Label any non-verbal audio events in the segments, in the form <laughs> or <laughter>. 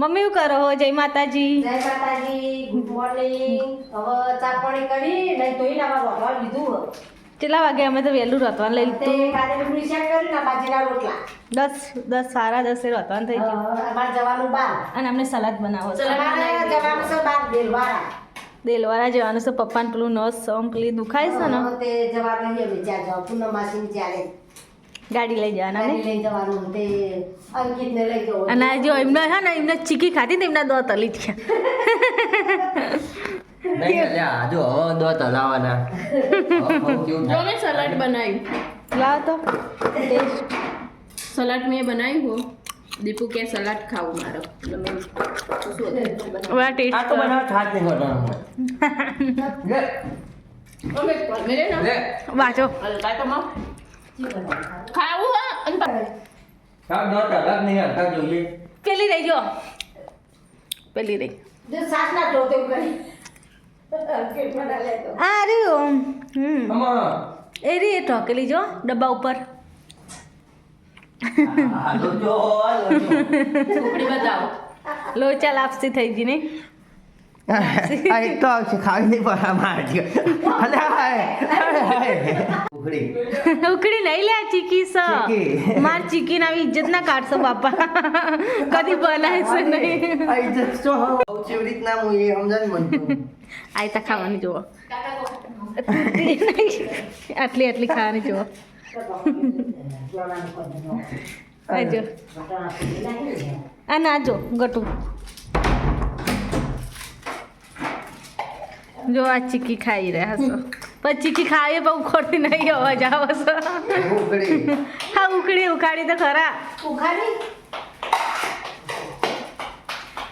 Mummy શું કરો? જય માતાજી. જય માતાજી ગુડ મોર્નિંગ હવે ચા પાણી કરી ને તોય ના બાબા લીધું કેટલા વાગે અમે તો વહેલું રતવાન લઈ લીધું? કાલે કર્યું ને બાજીના રોટલા. દસ દસ સાડા દસે રતવાન થઈ ગયું. અમારે જવાનું બાર. અને અમને સલાદ બનાવો જવાનું છે બાર દેલવાડા. દેલવાળા જવાનું છે. પપ્પાને પેલું નસ પેલી દુખાય છે ને? તે જવાનું પૂનમ માસી ચાલે ગાડી લઈ જવાના ને? લઈ જવાનું તે અંકિત ને લઈ જવો. અને જો એમને હા ને એમને ચીકી ખાધી ને એમના દો તલી જ ગયા નહીં અલ્યા જો હવે દોત તલાવાના જો મેં સલાડ બનાવ્યું લાવ તો. સલાડ મેં બનાવ્યું દીપુ કે સલાડ ખાવું મારો. એટલે મેં? આ ટેસ્ટ તો બનાવ થાત નહીં હોતો લે. અમે મેરે ના. લે. વાંચો. તો માં ખાવું હા અને નહીં જોઈએ પેલી રહી જો પેલી રહી જો સાસ ના કરી તો આ હમ એ ઢોકેલી જો ડબ્બા ઉપર લોચા લાપસી થઈ ગઈ નહીં આ એક તો આવશે ખાવી નહીં પડે માર ઉખડી ઉકળી નહીં લે ચીકી સ. માર ચીકી ના ઇજ્જત ના કાઢશો બાપા. <laughs> કદી બનાય છે નહીં. ઇજ્જત હવે કેવી રીતના હું એ સમજાય મન તો આઈ તા ખાવાની જુઓ. આટલી આટલી ખાવાની જુઓ. આ જો. આ ના જો ગટુ. જો આ ચીકી ખાઈ રહ્યા છો. પણ ચીકી ખાવી પણ ઉખોડી નહીં અવાજ આવે છે. ઉખડી હા ઉકળી ઉખાડી તો ખરા. ઉખાડી?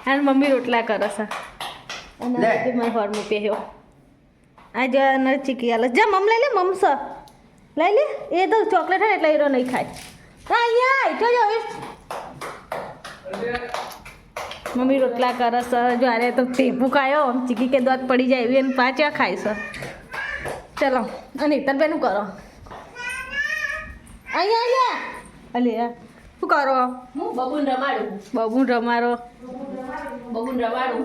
અને મમ્મી રોટલા કરે છે. અને લે. હોર હોરમાં આ જો ન ચીકી આલે જા મમ લઈ લે મમ સ. લઈ લે. એ તો ચોકલેટ હોય એટલે એરો નહીં ખાય. હા અહીંયા જો જો. મમ્મી રોટલા કરો સર જો અરે તો ટેપું ખાયો ચીકી કે દોત પડી જાય એવી એને પાછા ખાય સર ચલો અને ઇતરબેનું કરો. અહીંયા અહીંયા અલે શું કરો? હું બબુન રમાડું બબુન રમારો બબુન રમાડું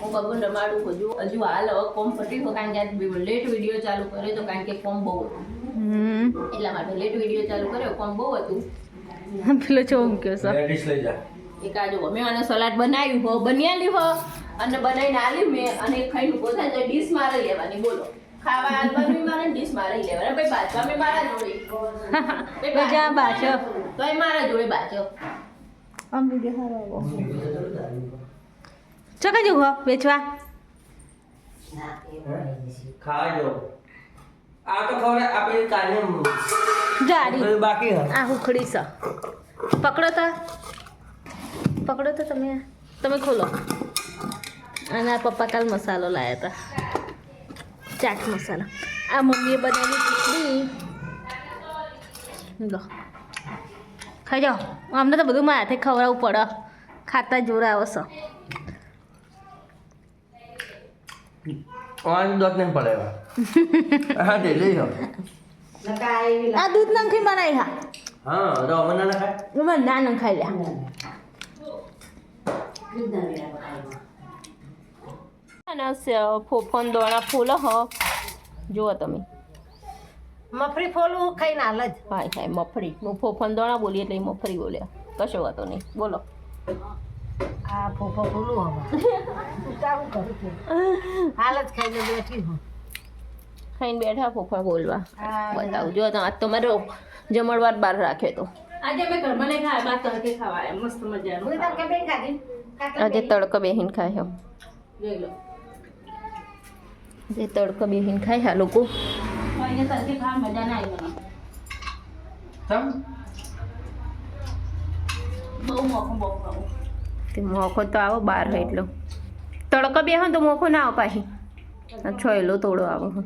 હું બબુન રમાડું હજુ હજુ હાલ હવે ફોર્મ ફટી હોય કારણ કે આજ લેટ વીડિયો ચાલુ કર્યો તો કારણ કે ફોર્મ બહુ હમ. એટલા માટે લેટ વીડિયો ચાલુ કર્યો ફોર્મ બહુ હતું. પેલો ચોંક્યો સર છે. લેડીઝ લઈ જા. એક આ જો મેં આને સલાડ બનાવ્યું હો બન્યાલી હો. અને બનાવીને આલી મેં અને ખાઈને પોતા તો ડીશ મારે લેવાની બોલો. ખાવા આલવાનું મારે ડીશ મારે લેવાની. ભાઈ બાજવા મેં મારા જોડે. ભાઈ તો તો એ મારા જોડે બાજો. આમ બીજે હારો ચકા જો વેચવા. ખાજો. આ તો ખબર આપણે કાલે જાડી. બાકી આ હુખડી છે પકડો તો. પકડો તો તમે. તમે ખોલો. અને આ પપ્પા કાલ મસાલો લાવ્યા હતા ચાટ મસાલા. આ મમ્મીએ બનાવેલી ખીચડી લો. ખાઈ જાઓ. અમને તો બધું મારા હાથે ખવડાવવું પડે. ખાતા જોર આવશો. દોત નહીં પડે હા આ દૂધ નાખી બનાવી હા. હા તો અમે ના ખાય મને ના નખાઈ લ્યા. ફોફન દોણા ફૂલ હ જુઓ તમે મફરી ફોલું ખાઈને હાલ જ મફળી હું ફોફન દોણા બોલી એટલે ઈ મફળી બોલ્યા કશો વાતો નહીં બોલો આ ફોફો ફોલું ખાઈને બેઠી હું ફોફા બોલવા બતાવું જો આજ તો મારો જમણવાર બહાર રાખ્યો તો આજે મેં ઘરમાં ખાવા મસ્ત મજા હું આજે તડકો બેહીન ખાય. જે તડકો બેહીન ખાય હા લોકો. આવી મોખું તે મોખો તો આવો બહાર હોય એટલો. તડકો બે હોય તો મોખો ના આવે પાછી છો એલો તોડો આવો હો.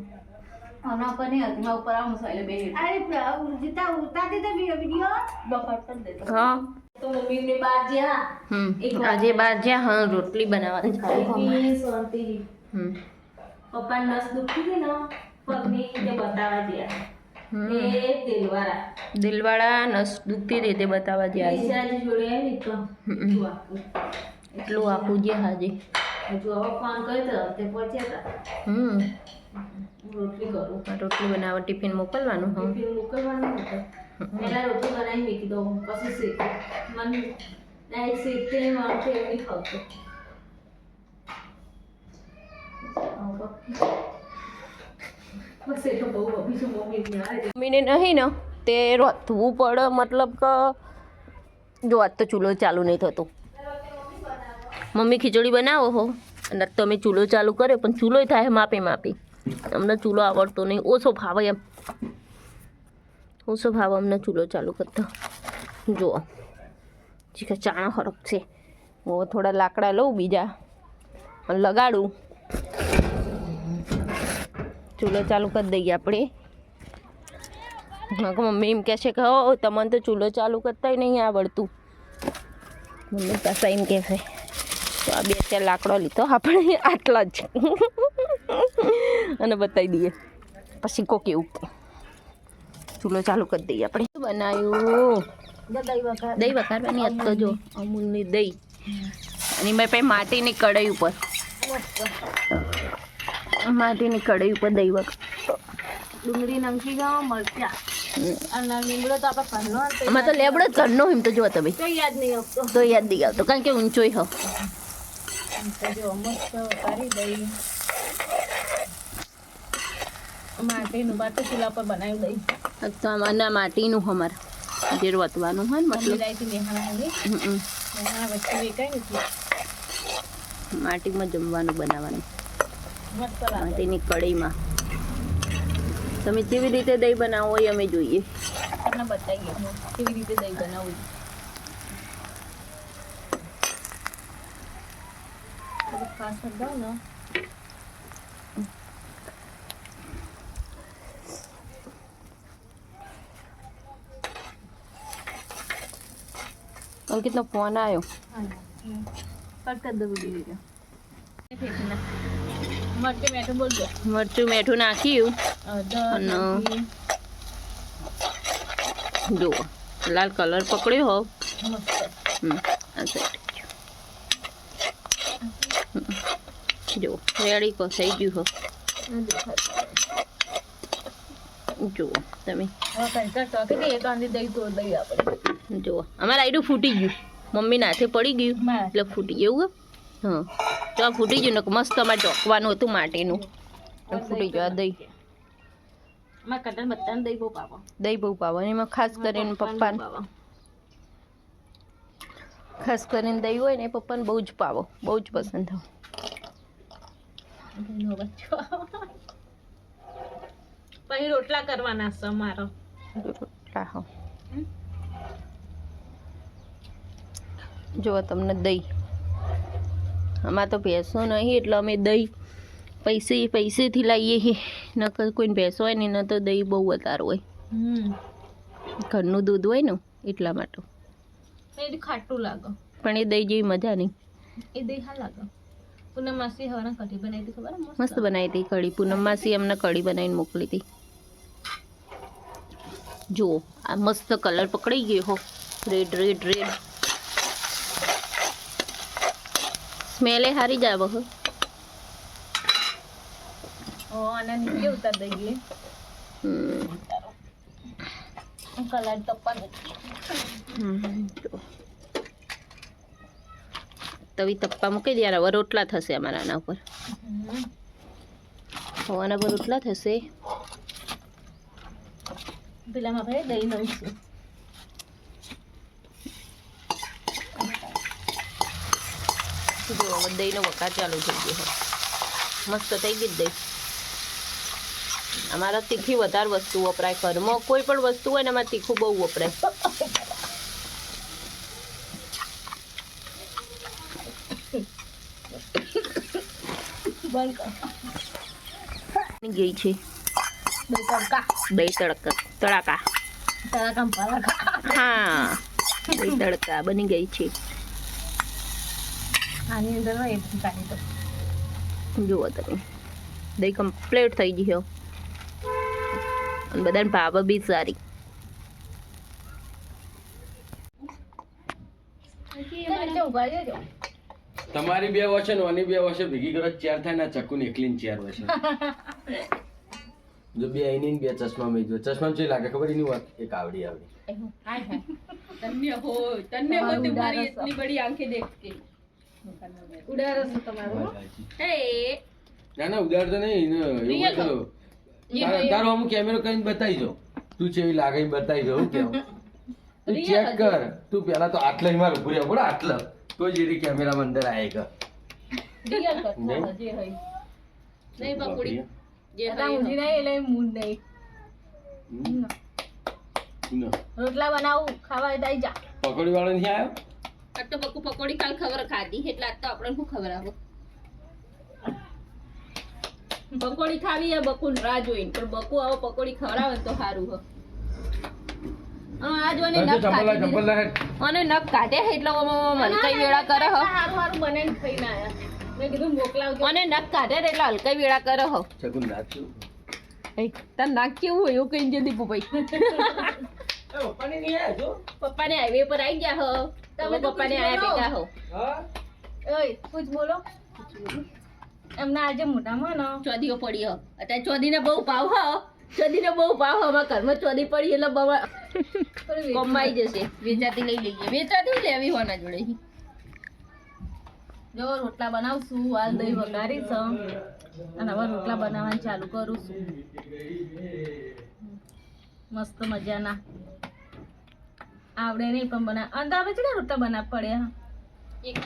ઉપર નહીં હતી ઉપર આ મસાલે બે અરે જીતા ઉતારી દે વિડિયો. બફાટ કરી દેતો હા. તો મમ્મીને બહાર જ્યાં? હમ આજે બહાર જ્યાં? હા રોટલી બનાવવાની છે. ખાઈ શાંતિ. હમ. પપ્પા નસ દુખતી હતી ને પગની તે બતાવવા ગયા. એ દિલવાળા. નસ દુખતી હતી તે બતાવવા જોડે આવી તો એટલું આખું જે હાજી હજુ હવે ફોન કર્યો તો તે પહોંચ્યા હતા હમ. રોટલી કરું. રોટલી બનાવવા ટિફિન મોકલવાનું હા. ટિફિન મોકલવાનું હતું પહેલા રોટલી બનાવી મૂકી દઉં, પછી શેક મને ડાયરેક્ટ શેકતે મારું તો એવું નહીં ખાવતું. તો મમ્મીને નહીં ને, તે રોતવું પડે, મતલબ કે જો આજ તો ચૂલો ચાલુ નહીં થતો. મમ્મી ખીચડી બનાવો હો. અને અમે ચૂલો ચાલુ કર્યો, પણ ચૂલો થાય માપી માપી. અમને ચૂલો આવડતો નહીં, ઓછો ફાવે એમ. ઓછો ભાવ અમને ચૂલો ચાલુ કરતા જુઓ. ચીકા ચાણા હરક છે. હું થોડા લાકડા લઉં, બીજા લગાડું. ચૂલો ચાલુ કરી દઈએ આપણે. હા મમ્મી એમ કહે છે કે, હો તમને તો ચૂલો ચાલુ કરતાય નહીં આવડતું. મમ્મી પાસે એમ કહે છે. તો આ બે ચાર લાકડો લીધો આપણે આટલા જ. અને બતાવી દઈએ. પછી કોક એવું. ચૂલો ચાલુ કરી દઈએ આપણે. શું બનાવ્યું દહીં વઘારવાની આજ જો અમૂલની દહીં. અને મેં પછી માટીની કઢાઈ ઉપર. માટીની કઢાઈ ઉપર દહીં વઘાર. ડુંગળી નાખી દો મરચા. આમાં તો લેબડો જ ઘરનો એમ તો જો તમે. તો યાદ નહીં આવતો. તો યાદ નહીં આવતો. કારણ કે ઊંચોય હો. માટીનું બાટુ ચૂલા પર બનાવી દઈ આમાં માટીનું અમારે. જે વતવાનું હોય ને મતલબ. માટીમાં જમવાનું બનાવવાનું. માટીની કઢાઈમાં તમે કેવી રીતે દહીં બનાવો એ અમે જોઈએ. તમને બતાવીએ. કેવી રીતે દહીં બનાવું? થોડુંક ખાસ ને. અંકિતનો ફોન આવ્યો મરચું મેઠું નાખ્યું અને-. જુઓ લાલ કલર પકડ્યો હો મસ્ત હમ, આ સાઈડ. જુઓ રેડી કો ગયું હો. જુઓ તમે. જુઓ અમારે આઈડું ફૂટી ગયું. મમ્મીના હાથે પડી ગયું. એટલે ફૂટી ગયું હા. તો ફૂટી ગયું ને મસ્ત અમારે ચોકવાનું હતું માટીનું. ફૂટી ગયું આ દહીં. દહીં બહુ પાવો દહીં બહુ પાવાનું એમાં ખાસ કરીને પપ્પાને ખાસ કરીને દહીં હોય ને પપ્પાને બહુ જ પાવો બહુ જ પસંદ થાય પછી રોટલા કરવાના છે અમારો. રોટલા હો. જુઓ તમને દહીં. આમાં તો ભેંસો નહીં એટલે અમે દહીં પૈસે પૈસેથી લાવીએ છીએ. નકર કોઈને ભેંસો હોય ને ન તો દહીં બહુ વધારે હોય. હમ. ઘરનું દૂધ હોય ને એટલા માટે. ખાટું લાગે. પણ એ દહીં જેવી મજા નહીં. એ દહીં હા લાગે. પૂનમ માસી હવાના કઢી બનાવી હતી ખબર? મસ્ત. બનાવી હતી કઢી. પૂનમ માસી અમને કઢી બનાવીને મોકલી હતી. જુઓ આ મસ્ત કલર પકડી ગયો હો. રેડ રેડ રેડ સ્મેલે હારી જ આવે આના નીચે ઉતાર દઈએ કલર તપ્પા હમ. તવી તપ્પા મૂકી દે યાર રોટલા થશે અમારા આના ઉપર. આના પર રોટલા થશે. પેલામાં ભાઈ દહીં નાખીશું જો દહીંનો વઘાર ચાલુ થઈ ગયો મસ્ત થઈ ગઈ દહીં. અમારા તીખી વધારે વસ્તુ વપરાય ઘરમાં. કોઈ પણ વસ્તુ હોય ને એમાં તીખું બહુ વપરાય. બંધ ગઈ છે. દહીં તડકા દહીં તડકા. તડાકા તડકા પાલકા હા દહીં તડકા બની ગઈ છે. આની અંદર કાઢી તો જુઓ તમે. દહીં કમ્પ્લીટ થઈ ગઈ હો. અને બધાને ભાવ બી સારી. નીચે ઊભા રહેજો. તમારી બે વર્ષે નોની બે વશે ભેગી કરો ચેર થાય ને ચક્કુ ને એકલી ચેર વશે જો બે આઈની બે ચશ્મા મેં જો ચશ્મા જે લાગે ખબર એની વાત? એક આવડી આવડી હાય હાય. તન્ને હો તન્ને હો તમારી એટલી બડી આંખે દેખતી. ઉડારસ તમારો? એ ના ના ઉડાર તો નહીં એવું કરો તારો અમુક કેમેરો કરીને બતાવી જો તું છે ચેવી લાગે બતાવી જો કે તું ચેક કર. તું પેલા તો આટલા માર ઉભું રહેવું પડે આટલા. તો જ એરી કેમેરા અંદર આવેગા કર જે હોય. નહીં બકુડી રોટલા બનાવું ખાવા હોય જા પકોડી વાળો નહીં આવ્યો આ તો બકુ પકોડી કાલ ખબર ખાધી એટલે આજ તો આપણને શું ખબર આવો પકોડી ખાવી હે બકુ રાહ જોઈને પણ બકુ આવો પકોડી ખવડાવે તો સારું હો અને આજ નખ કાઢી. અને નખ કાઢે એટલે હલકાઈ વેળા કરે હો સારું સારું બનાવીને ખાઈને આયા મેં કીધું મોકલાવજો. અને નખ કાઢે એટલે હલકાઈ વેળા કરો હો. છગુન નાખ્યું. એ તાર નાખ કેવું હોય એવું કઈ જતી પપ્પાઈ પપ્પાને નહીં આવ્યો જો. પપ્પાને હાઈવે પર આવી ગયા હો. તમે પપ્પાને આયા બોલો. ભેગા હો. હા? ઓય કુછ બોલો. એમના આજે મોઢામાં ને. ચોદીઓ પડી હો. અત્યારે ચોદીને બહુ ભાવ હો. ચોદીને બહુ ભાવ હો. અમારા ઘરમાં ચોદી પડી એટલે બવા કમાઈ જશે. વેચાતી લઈ લઈએ. વેચાતી લેવી હોના જોડે. જો રોટલા બનાવશું હાલ દહીં વઘારી છે અને હવે રોટલા બનાવવાનું ચાલુ કરું છું મસ્ત મજાના. આવડે નહીં પણ બના અંદર આવે છે કેટલા રોટલા બનાવ પડે એક.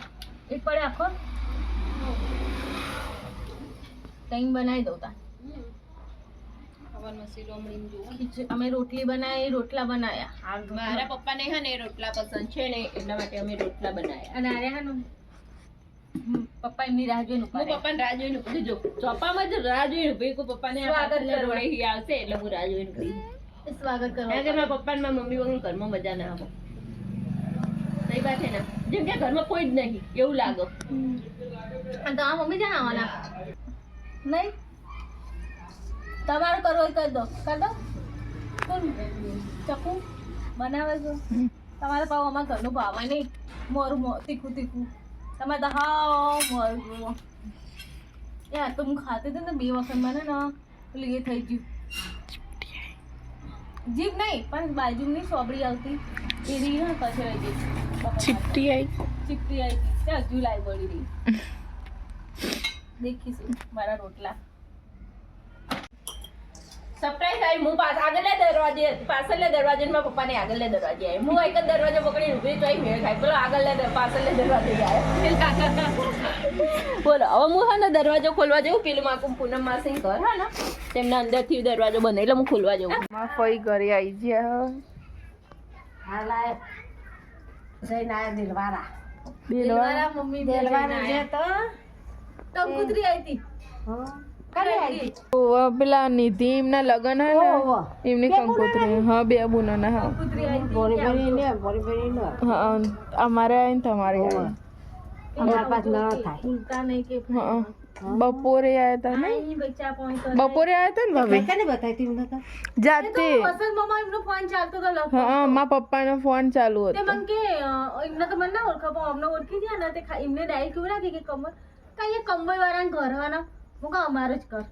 એક પડે આખો? કંઈ બનાવી દઉં તા અમે રોટલી બનાવી રોટલા બનાવ્યા. મારા પપ્પાને હે ને રોટલા પસંદ છે ને એટલા માટે અમે રોટલા બનાવ્યા. અને આરે હા પપ્પા એમની રાહ જોઈને હું પપ્પાને રાહ જોઈને ઊભી જો ચોપામાં જ રાહ જોઈને ઊભી કોઈ પપ્પાને આ સ્વાગત પાછળના આવશે એટલે હું રાહ જોઈને ઊભી. રહ્યા. સ્વાગત કારણ કે મારા પપ્પા ને મમ્મી વગર ઘરમાં મજા ના આવે. સહી વાત છે ને? જેમ કે ઘરમાં કોઈ જ નહીં એવું લાગે. તમારા મમ્મી જ્યાં આવવાના? નહીં? તમારે કરો હોય કરી દો. કરી દો. ચકુ? બનાવે છો. તમારે પાવ અમારા ઘરનું ભાવે નહીં. મોરું તીખું તીખું. તમારે તો હાવ મોરું જુઓ યાર તો હું ખાતી હતી ને બે વખત મને ને પેલું એ થઈ ગયું જીભ નહીં પણ બાજુની સોબડી આવતી એ રહી ને પછી રહી ગઈ ચીપટી આવી ચીપટી આવી ગઈ હજુ લાઈ પડી રહી દેખીશું મારા રોટલા સરપ્રાઈઝ આવી. હું પાછ આગળના દરવાજે પાછળના દરવાજે માં મારા પપ્પાને આગળના દરવાજે આવી. હું એક જ દરવાજો પકડી ઊભી તો મેળ ખાય પેલો આગળના પાછળના દરવાજે જાય. બોલો હવે હું હા ને દરવાજો ખોલવા જઉં પેલું માકું પૂનમ માસી ઘર હા ને તેમના અંદરથી દરવાજો બને એટલે હું ખોલવા જઉં. ફઈ ઘરે આવી ગયા હાલ આય જઈને આયા દિલવારા. દિલવારા? મમ્મી દિલવારા જે તો? કંકુતરી આવી હતી. ઓવા પેલા નિધિ એમના લગન હે ને એમની કંકોત્રી. હા બે બુનો હતી હા અમારે આવીને તમારે આવી ભૂલતા નહીં કે હા બપોરે આયા હતા ને. બપોરે આવ્યા હતા ને ભાભી? એ તો? જાતે. વસંત મામા એમનો ફોન ચાલતો હતો. હા મારા પપ્પાનો ફોન ચાલુ તે હતો. મને કે એમને તો મને ના ઓળખા પણ અમને ઓળખી ગયા ને તે એમને ડાયરેક્ટ કેવું રાખી કે કમર કઈ કંબોઈ વાળાને ઘર વાળા હું કહું અમારે જ કર.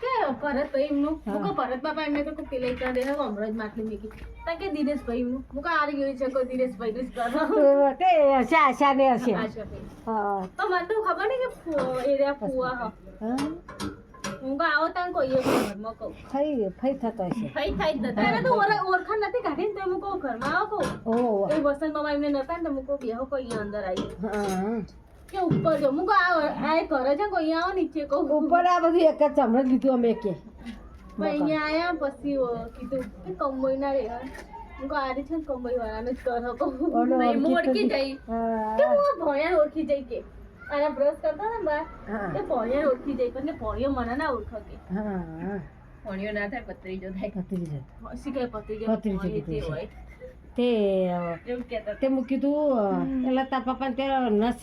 કે ભરતભાઈ એમનું. હું કહું ભરત બાપા એમને તો કોઈ પેલે કરી દે હમણાં જ માટલી મૂકી. તા કે દિનેશભાઈ એમનું હું કહું આરી ગયું છે કોઈ દિનેશભાઈ ને <laughs> આશા ને હશે તો મને તો ખબર નહીં કે એરિયા ફુવા હ. હું? કહું આવો કોઈએ ઘરમાં કહું. ફઈ થાય જ નતા એને તો ઓળખાણ નથી કાઢી ને તો હું કહું ઘરમાં આવો કહું. એ વસંત મામા એમને નતા ને તો હું કહું બેહો કોઈ અંદર આવી કે ઉપર જો. કહું આ આ એ છે કોઈ આવો નીચે કહું. ઉપર આ બધું એક જ લીધું અમે કે અહીંયા આયા પછી કીધું કે કંબોઈ ના રે કહું છે કંબોઈ વાળાને જ કરો ઓલો નહીં, જાય જઈ. કે હું આ ઓળખી જઈ કે. અને બ્રશ કરતા ને બા. કે ભણ્યાને ઓળખી જઈ પણ કે ભણ્યો મને ના ઓળખો. કે ભણ્યો ના થાય પત્રીજો થાય પતરી જાય. શીખાય જે પતરી જે ભણ્યો તે તે અ, એવું કહેતા તે મૂ કીધું એટલે તાર પપ્પા તે નસ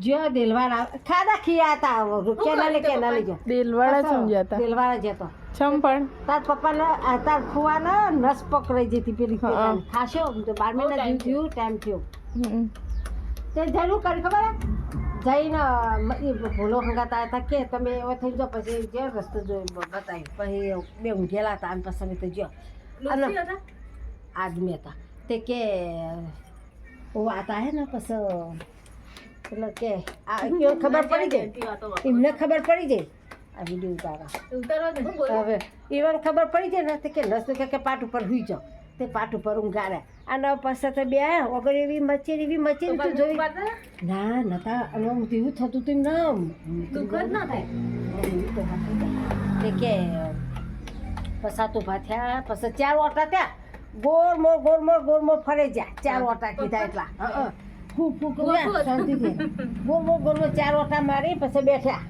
જો દિલવાળા ખાધા ખીયા હતા કેનાલે કેનાલે જો દિલવાળા સમજ્યા હતા દિલવારા જતો છમ પણ. તાર પપ્પાને આ તાર ફુવાને નસ પકડાઈ જતી પેલી હા. ખાશો? તો બાર મહિના જીવ થયું. ટાઈમ થયો. તે જરૂર કરી ખબર જઈને ભૂલો હંગાત હતા કે તમે એવો થઈ જાઓ પછી જે રસ્તો જોઈ બતાવી પછી બે ઊંઘેલા હતા અને પછી તો જો હતા આદમી હતા તે કે વાત આવે ને પછી એટલે કે આ ખબર પડી જાય એમને ખબર પડી જાય આ વીડિયો ઉતારા ઉતારવા દે હું બોલું હવે એવા ખબર પડી જાય ને તે કે નસ કે પાટ ઉપર હુઈ જાઓ તે પાટ ઉપર ઊંઘાડ્યા અને પાસે તો બે ઓગળ વગર એવી મચેરી એવી મચેરી તું જોઈ ના નતા અને હું તેવું એવું થતું તું ના દુઃખ જ ના થાય તે કે પસાતું ભાથ્યા પછી ચાર ઓટા ત્યાં ગોળ મોર ગોળ મોર ગોળ મોર ફરે જ્યાં ચાર ઓટા કીધા એટલા. ફૂક ફૂક ફૂ ફૂ કર્યા શાંતિથી. ગોળ મોર ગોળ મોર ચાર ઓટા મારી પછી બેઠ્યા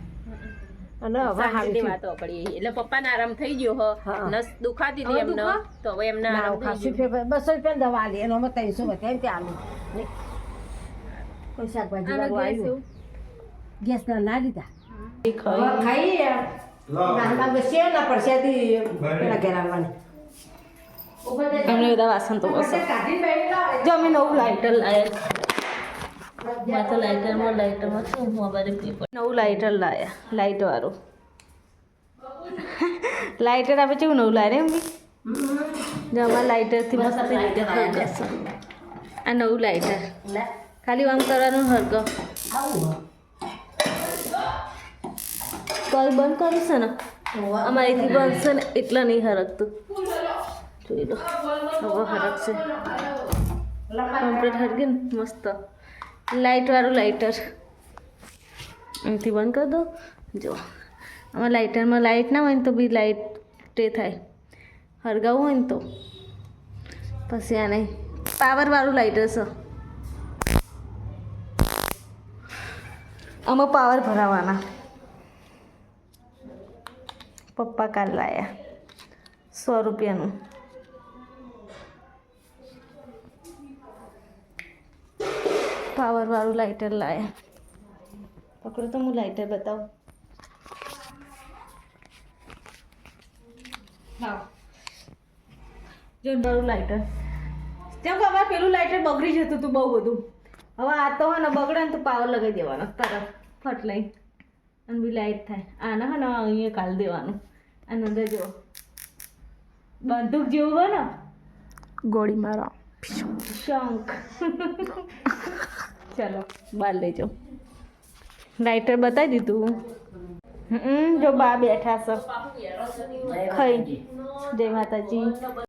અને હવે હારી વાતો પડી. એટલે પપ્પાને આરામ થઈ ગયો હો. નસ દુખાતી હતી એમને. તો હવે એમને આરામ થઈ ગયો. બસો રૂપિયા દવા લે એનો અમે ત્રણસો વધ્યા ત્યાં આલું. કોઈ શાકભાજી વાળું આવ્યું? ગેસ ના ના લીધા. ખાઈ. ના નાના બસે ના પરસ્યાથી પેલા ઘેર આવવાની. અમને બધા વાસણ તો બસ. જો અમે નવું લાઇટર લાયા મેં તો લાઇટરમાં લાઇટરમાં શું મોબાઈલ નવું લાઇટર લાયા લાઇટ વાળું. લાઇટર આપણે કેવું નવું લાવે મમ્મી? જો અમારા લાઇટરથી મસ્ત રીતે આ નવું લાઇટર ખાલી આમ કરવાનું હરકો કોલ બંધ કરીશ ને? અમારીથી બનશે ને એટલા નહીં હરકતું જોઈ લો હવે હરકશે કમ્પ્લીટ હરગી ને મસ્ત લાઇટવાળું લાઇટર અહીંથી બંધ કરી દો જો આમાં લાઇટરમાં લાઇટ ના હોય ને તો બી લાઇટ તે થાય હરગાવવું હોય ને તો પછી આ નહીં પાવરવાળું લાઇટર છે આમાં પાવર ભરાવાના પપ્પા કાલ લાયા સો રૂપિયાનું પાવરવાળું લાઇટર લાયા. પકડો તો હું લાઇટર બતાવું. જો મારું લાઇટર જેમ કે પેલું લાઇટર બગડી જતું હતું બહુ બધું. હવે આ તો ને બગડે ને તો પાવર લગાવી દેવાનો. તરત. ફટ લઈ. અને બી લાઇટ થાય. આને હા ને અહીંયા કાલ દેવાનું. અને અંદર જો બંદૂક જેવું હોય ને. ગોળી મારો. શંખ. <laughs> ચલો બહાર લઈ જાઓ. લાઇટર બતાવી દીધું. હમ જો બા બેઠા છો. ખાઈ. જય માતાજી.